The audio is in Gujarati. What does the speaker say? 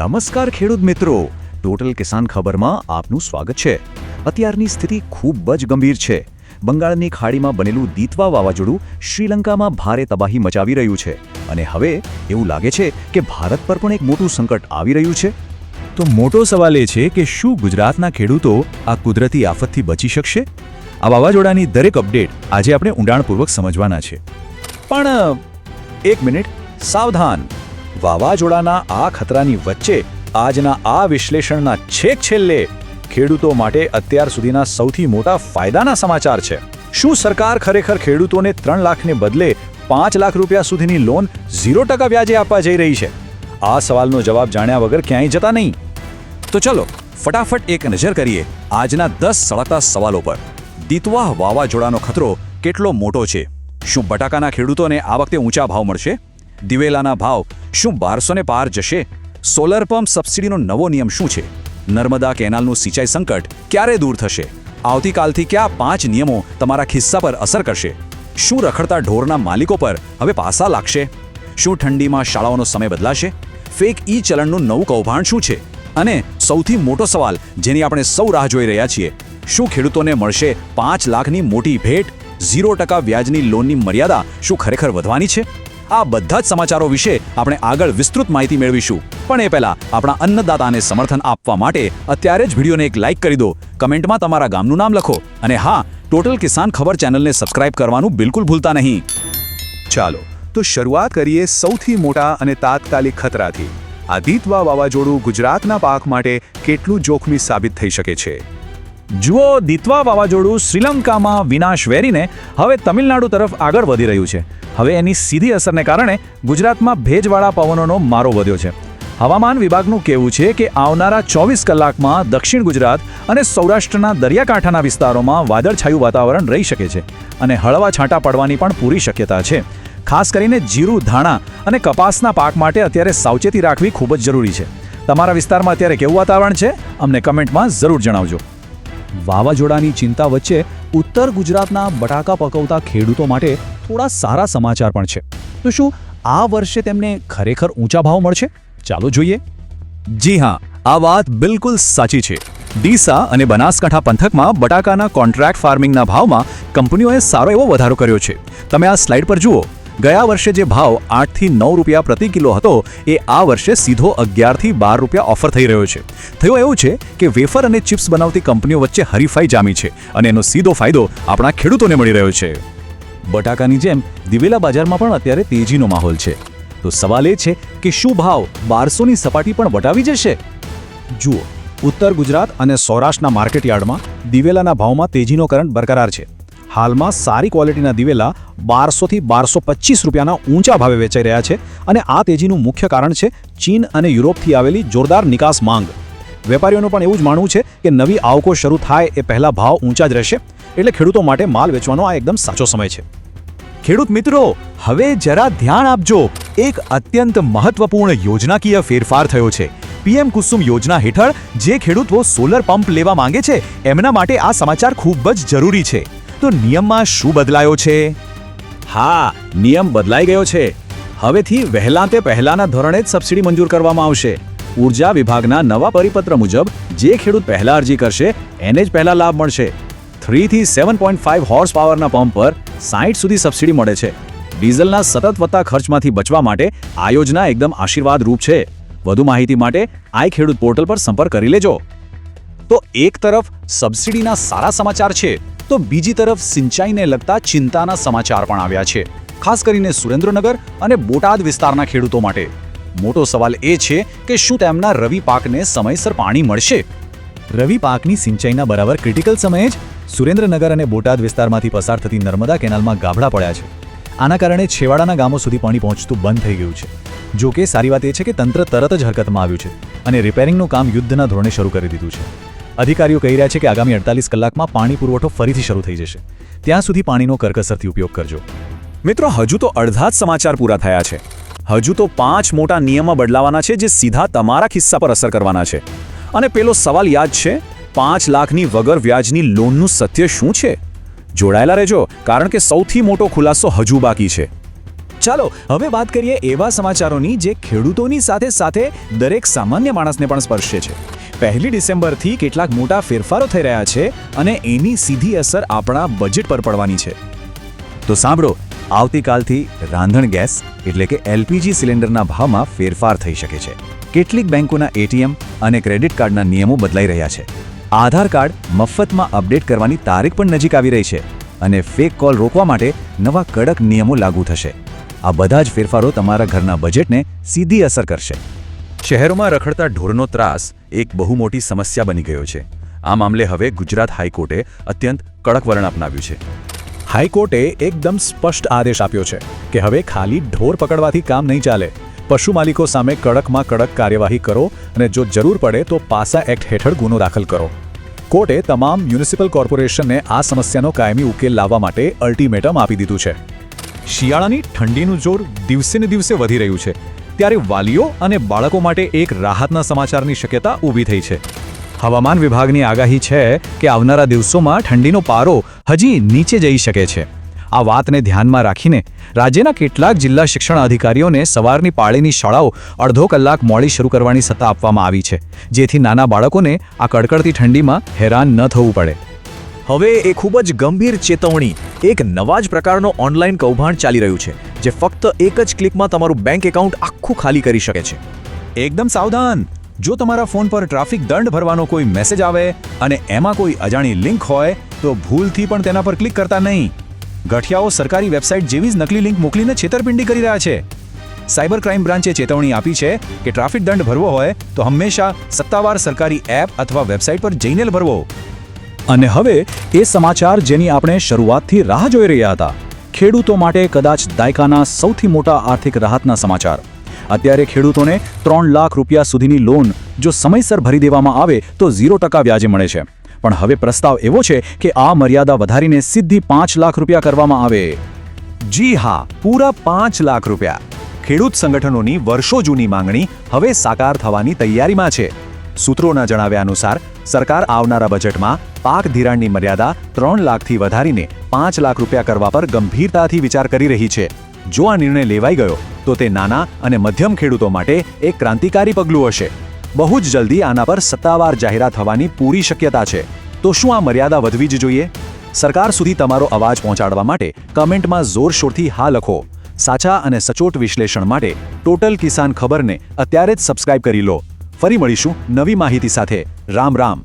નમસ્કાર ખેડૂત મિત્રો. ટોટલ કિસાન ખબરમાં આપનું સ્વાગત છે. અત્યારની સ્થિતિ ખૂબ જ ગંભીર છે. બંગાળની ખાડીમાં બનેલું દીતવા વાવાઝોડું શ્રીલંકામાં ભારે તબાહી મચાવી રહ્યું છે. અને હવે એવું લાગે છે કે ભારત પર પણ એક મોટું સંકટ આવી રહ્યું છે. તો મોટો સવાલ એ છે કે શું ગુજરાતના ખેડૂતો આ કુદરતી આફતથી બચી શકશે? આ વાવાઝોડાની દરેક અપડેટ આજે આપણે ઊંડાણપૂર્વક સમજવાના છે. પણ, એક મિનિટ. સાવધાન. વાવાઝોડાના આ ખતરાની વચ્ચે આજના આ વિશ્લેષણના છેક છેલ્લે ખેડૂતો માટે અત્યાર સુધીના સૌથી મોટા ફાયદાના સમાચાર છે. શું સરકાર ખરેખર ખેડૂતોને ત્રણ લાખને બદલે પાંચ લાખ રૂપિયા સુધીની લોન ઝીરો ટકા વ્યાજે આપવા જઈ રહી છે? આ સવાલનો જવાબ જાણ્યા વગર ક્યાંય જતા નહીં. તો ચલો, ફટાફટ એક નજર કરીએ આજના દસ સળગતા સવાલો પર. દિતવાહ વાવાઝોડાનો ખતરો કેટલો મોટો છે? શું બટાકાના ખેડૂતોને આ વખતે ઊંચા ભાવ મળશે? દિવેલાના ભાવ શું બારસો ને પાર જશે? સોલર પંપ સબસિડીનો નવો નિયમ શું છે? નર્મદા કેનાલનું સિંચાઈ સંકટ ક્યારે દૂર થશે? આવતીકાલથી કયા પાંચ નિયમો તમારા ખિસ્સા પર અસર કરશે? શું રખડતા ઢોરના માલિકો પર હવે પાસા લાગશે? શું ઠંડીમાં શાળાઓનો સમય બદલાશે? ફેક ઈ ચલણનું નવું કૌભાંડ શું છે? અને સૌથી મોટો સવાલ જેની આપણે સૌ રાહ જોઈ રહ્યા છીએ, શું ખેડૂતોને મળશે પાંચ લાખની મોટી ભેટ? ઝીરો ટકા વ્યાજની લોનની મર્યાદા શું ખરેખર વધવાની છે? આ બધા જ સમાચારો વિશે આપણે આગળ વિસ્તૃત માહિતી મેળવીશું. પણ એ પહેલા આપણા અન્નદાતાને સમર્થન આપવા માટે અત્યારે જ વિડીયોને એક લાઇક કરી દો. કમેન્ટમાં તમારા ગામનું નામ લખો. અને હા ટોટલ કિસાન ખબર ચેનલને સબસ્ક્રાઇબ કરવાનું બિલકુલ ભૂલતા નહીં. ચાલો, તો શરૂઆત કરીએ સૌથી મોટા અને તાત્કાલિક ખતરાથી. આ દીતવા વાવાઝોડું ગુજરાતના પાક માટે કેટલું જોખમી સાબિત થઈ શકે છે? જુઓ, દીતવા વાવાઝોડું શ્રીલંકામાં વિનાશ વેરીને હવે તમિલનાડુ તરફ આગળ વધી રહ્યું છે. હવે એની સીધી અસરને કારણે ગુજરાતમાં ભેજવાળા પવનોનો મારો વધ્યો છે. હવામાન વિભાગનું કહેવું છે કે આવનારા ચોવીસ કલાકમાં દક્ષિણ ગુજરાત અને સૌરાષ્ટ્રના દરિયાકાંઠાના વિસ્તારોમાં વાદળછાયું વાતાવરણ રહી શકે છે અને હળવા છાંટા પડવાની પણ પૂરી શક્યતા છે. ખાસ કરીને જીરું, ધાણા અને કપાસના પાક માટે અત્યારે સાવચેતી રાખવી ખૂબ જ જરૂરી છે. તમારા વિસ્તારમાં અત્યારે કેવું વાતાવરણ છે? અમને કમેન્ટમાં જરૂર જણાવજો. વાવાઝોડાની ચિંતા વચ્ચે ઉત્તર ગુજરાતના બટાકા પકવતા ખેડૂતો માટે થોડા સારા સમાચાર પણ છે. તો શું આ વર્ષે તેમને ખરેખર ઊંચા ભાવ મળશે? ચાલો જોઈએ. જી હા, આ વાત બિલકુલ સાચી છે. ડીસા અને બનાસકાંઠા પંથકમાં બટાકાના કોન્ટ્રાક્ટ ફાર્મિંગના ભાવમાં કંપનીઓએ સારો એવો વધારો કર્યો છે. તમે આ સ્લાઇડ પર જુઓ. ગયા વર્ષે જે ભાવ આઠથી નવ રૂપિયા પ્રતિ કિલો હતો, એ આ વર્ષે સીધો અગિયારથી બાર રૂપિયા ઓફર થઈ રહ્યો છે. થયું એવું છે કે વેફર અને ચિપ્સ બનાવતી કંપનીઓ વચ્ચે હરીફાઈ જામી છે અને એનો સીધો ફાયદો આપણા ખેડૂતોને મળી રહ્યો છે. બટાકાની જેમ દિવેલા બજારમાં પણ અત્યારે તેજીનો માહોલ છે. તો સવાલ એ છે કે શું ભાવ બારસોની સપાટી પણ વટાવી જશે? જુઓ, ઉત્તર ગુજરાત અને સૌરાષ્ટ્રના માર્કેટયાર્ડમાં દિવેલાના ભાવમાં તેજીનો કરંટ બરકરાર છે. હાલમાં સારી ક્વોલિટીના દિવેલા બારસોથી બારસો પચીસ રૂપિયાના ઊંચા ભાવે વેચાઈ રહ્યા છે અને આ તેજીનું મુખ્ય કારણ છે ચીન અને યુરોપથી આવેલી જોરદાર નિકાસ માંગ. વેપારીઓનું પણ એવું જ માનવું છે કે નવી આવકો શરૂ થાય એ પહેલા ભાવ ઊંચા જ રહેશે, એટલે ખેડૂતો માટે માલ વેચવાનો આ એકદમ સાચો સમય છે. ખેડૂત મિત્રો, હવે જરા ધ્યાન આપજો, એક અત્યંત મહત્વપૂર્ણ યોજનાકીય ફેરફાર થયો છે. પીએમ કુસુમ યોજના હેઠળ જે ખેડૂતો સોલર પંપ લેવા માંગે છે, એમના માટે આ સમાચાર ખૂબ જ જરૂરી છે. તો નિયમમાં શું બદલાયો છે? હા, નિયમ બદલાઈ ગયો છે. હવેથી વહેલા તે પહેલાના ધોરણે જ સબસિડી મંજૂર કરવામાં આવશે. ઊર્જા વિભાગના નવા પરિપત્ર મુજબ, જે ખેડૂત પહેલા અરજી કરશે, એને જ પહેલા લાભ મળશે. થ્રીથી સેવન પોઈન્ટ ફાઇવ હોર્સ પાવરના પંપ પર સાઠ સુધી સબસિડી મળે છે. ડીઝલના સતત વધતા ખર્ચમાંથી બચવા માટે આ યોજના એકદમ આશીર્વાદ રૂપ છે. વધુ માહિતી માટે આઈ ખેડૂત પોર્ટલ પર સંપર્ક કરી લેજો. તો એક તરફ સબસિડીના સારા સમાચાર છે તો બીજી તરફ સિંચાઈને લગતા ચિંતાના સમાચાર પણ આવ્યા છે. ખાસ કરીને સુરેન્દ્રનગર અને બોટાદ વિસ્તારના ખેડૂતો માટે. મોટો સવાલ એ છે કે શું તેમના રવિ પાકને સમયસર પાણી મળશે? રવિ પાકની સિંચાઈના બરાબર ક્રિટિકલ સમયે જ સુરેન્દ્રનગર અને બોટાદ વિસ્તારમાંથી પસાર થતી નર્મદા કેનાલમાં ગાભડા પડ્યા છે. આના કારણે છેવાડાના ગામો સુધી પાણી પહોંચતું બંધ થઈ ગયું છે. જો કે સારી વાત એ છે કે તંત્ર તરત જ હરકતમાં આવ્યું છે અને રિપેરિંગનું કામ યુદ્ધના ધોરણે શરૂ કરી દીધું છે. અધિકારીઓ કહી રહ્યા છે કે આગામી અડતાલીસ કલાકમાં પાણી પુરવઠો ફરીથી શરૂ થઈ જશે. ત્યાં સુધી પાણીનો કરકસરથી ઉપયોગ કરજો. મિત્રો, હજુ તો અડધા જ સમાચાર પૂરા થયા છે. હજુ તો પાંચ મોટા નિયમો બદલાવાના છે જે સીધા તમારા ખિસ્સા પર અસર કરવાના છે. અને પેલો સવાલ યાદ છે, પાંચ લાખની વગર વ્યાજની લોનનું સત્ય શું છે? જોડાયેલા રહેજો, કારણ કે સૌથી મોટો ખુલાસો હજુ બાકી છે. ચાલો, હવે વાત કરીએ એવા સમાચારોની જે ખેડૂતોની સાથે સાથે દરેક સામાન્ય માણસને પણ સ્પર્શે છે. પહેલી ડિસેમ્બરથી કેટલાક મોટા ફેરફારો થઈ રહ્યા છે અને એની સીધી અસર આપણા બજેટ પર પડવાની છે. તો સાંભળો, આવતીકાલથી રાંધણ ગેસ એટલે કે એલપીજી સિલિન્ડરના ભાવમાં ફેરફાર થઈ શકે છે. કેટલીક બેંકોના એટીએમ અને ક્રેડિટ કાર્ડના નિયમો બદલાઈ રહ્યા છે. આધાર કાર્ડ મફતમાં અપડેટ કરવાની તારીખ પણ નજીક આવી રહી છે અને ફેક કોલ રોકવા માટે નવા કડક નિયમો લાગુ થશે. આ બધા જ ફેરફારો તમારા ઘરના બજેટને સીધી અસર કરશે. શહેરોમાં રખડતા ઢોરનો ત્રાસ એક બહુ મોટી સમસ્યા બની ગયો છે. આ મામલે હવે ગુજરાત હાઈકોર્ટે અત્યંત કડક વલણ અપનાવ્યું છે. હાઈકોર્ટે એકદમ સ્પષ્ટ આદેશ આપ્યો છે કે હવે ખાલી ઢોર પકડવાથી કામ નહીં ચાલે. પશુ માલિકો સામે કડકમાં કડક કાર્યવાહી કરો અને જો જરૂર પડે તો પાસા એક્ટ હેઠળ ગુનો દાખલ કરો. કોર્ટે તમામ મ્યુનિસિપલ કોર્પોરેશનને આ સમસ્યાનો કાયમી ઉકેલ લાવવા માટે અલ્ટિમેટમ આપી દીધું છે. શિયાળાની ઠંડીનું જોર દિવસે ને દિવસે વધી રહ્યું છે. ત્યારે વાલીઓ અને બાળકો માટે એક રાહતના સમાચારની શક્યતા ઊભી થઈ છે. હવામાન વિભાગની આગાહી છે કે આવનારા દિવસોમાં ઠંડીનો પારો હજી નીચે જઈ શકે છે. આ વાતને ધ્યાનમાં રાખીને રાજ્યના કેટલાક જિલ્લા શિક્ષણ અધિકારીઓને સવારની પાળીની શાળાઓ અડધો કલાક મોડી શરૂ કરવાની સત્તા આપવામાં આવી છે. જેથી નાના બાળકોને આ કડકડતી ઠંડીમાં હેરાન ન થવું પડે. હવે એ ખૂબ જ ગંભીર ચેતવણી એક નવા જ પ્રકારનો ઓનલાઈન કૌભાંડ ચાલી રહ્યું છે, જે ફક્ત એક જ ક્લિકમાં તમારું બેંક એકાઉન્ટ આખું ખાલી કરી શકે છે. એકદમ સાવધાન! જો તમારા ફોન પર ટ્રાફિક દંડ ભરવાનો કોઈ મેસેજ આવે અને એમાં કોઈ અજાણી લિંક હોય, તો ભૂલથી પણ તેના પર ક્લિક કરતા નહીં. ગઠિયાઓ સરકારી વેબસાઇટ જેવી જ નકલી લિંક મોકલીને છેતરપિંડી કરી રહ્યા છે. સાયબર ક્રાઇમ બ્રાન્ચે ચેતવણી આપી છે કે ટ્રાફિક દંડ ભરવો હોય, તો હંમેશા સત્તાવાર સરકારી એપ અથવા વેબસાઇટ પર જઈને ભરવો. અને હવે એ સમાચાર જેની આપણે શરૂઆતથી રાહ જોઈ રહ્યા હતા. ખેડૂતો માટે કદાચ દાયકાના સૌથી મોટા આર્થિક રાહતના સમાચાર. અત્યારે ખેડૂતોને ત્રણ લાખ રૂપિયા સુધીની લોન જો સમયસર ભરી દેવામાં આવે તો ઝીરો ટકા વ્યાજે મળે છે. પણ હવે પ્રસ્તાવ એવો છે કે આ મર્યાદા વધારીને સીધી પાંચ લાખ રૂપિયા કરવામાં આવે. જી હા, પૂરા પાંચ લાખ રૂપિયા. ખેડૂત સંગઠનોની વર્ષો જૂની માંગણી હવે સાકાર થવાની તૈયારીમાં છે. સૂત્રોના જણાવ્યા અનુસાર, સરકાર આવનારા બજેટમાં પાક ધિરાણની મર્યાદા ત્રણ લાખથી વધારીને પાંચ લાખ રૂપિયા કરવા પર ગંભીરતાથી વિચાર કરી રહી છે. જો આ નિર્ણય લેવાઈ ગયો, તો તે નાના અને મધ્યમ ખેડૂતો માટે એક ક્રાંતિકારી પગલું હશે. બહુ જ જલ્દી આના પર સત્તાવાર જાહેરાત થવાની પૂરી શક્યતા છે. તો શું આ મર્યાદા વધવી જ જોઈએ? સરકાર સુધી તમારો અવાજ પહોંચાડવા માટે કમેન્ટમાં જોરશોરથી હા લખો. સાચા અને સચોટ વિશ્લેષણ માટે ટોટલ કિસાન ખબરને અત્યારે જ સબસ્ક્રાઇબ કરી લો. ફરી મળીશું નવી માહિતી સાથે. રામ રામ.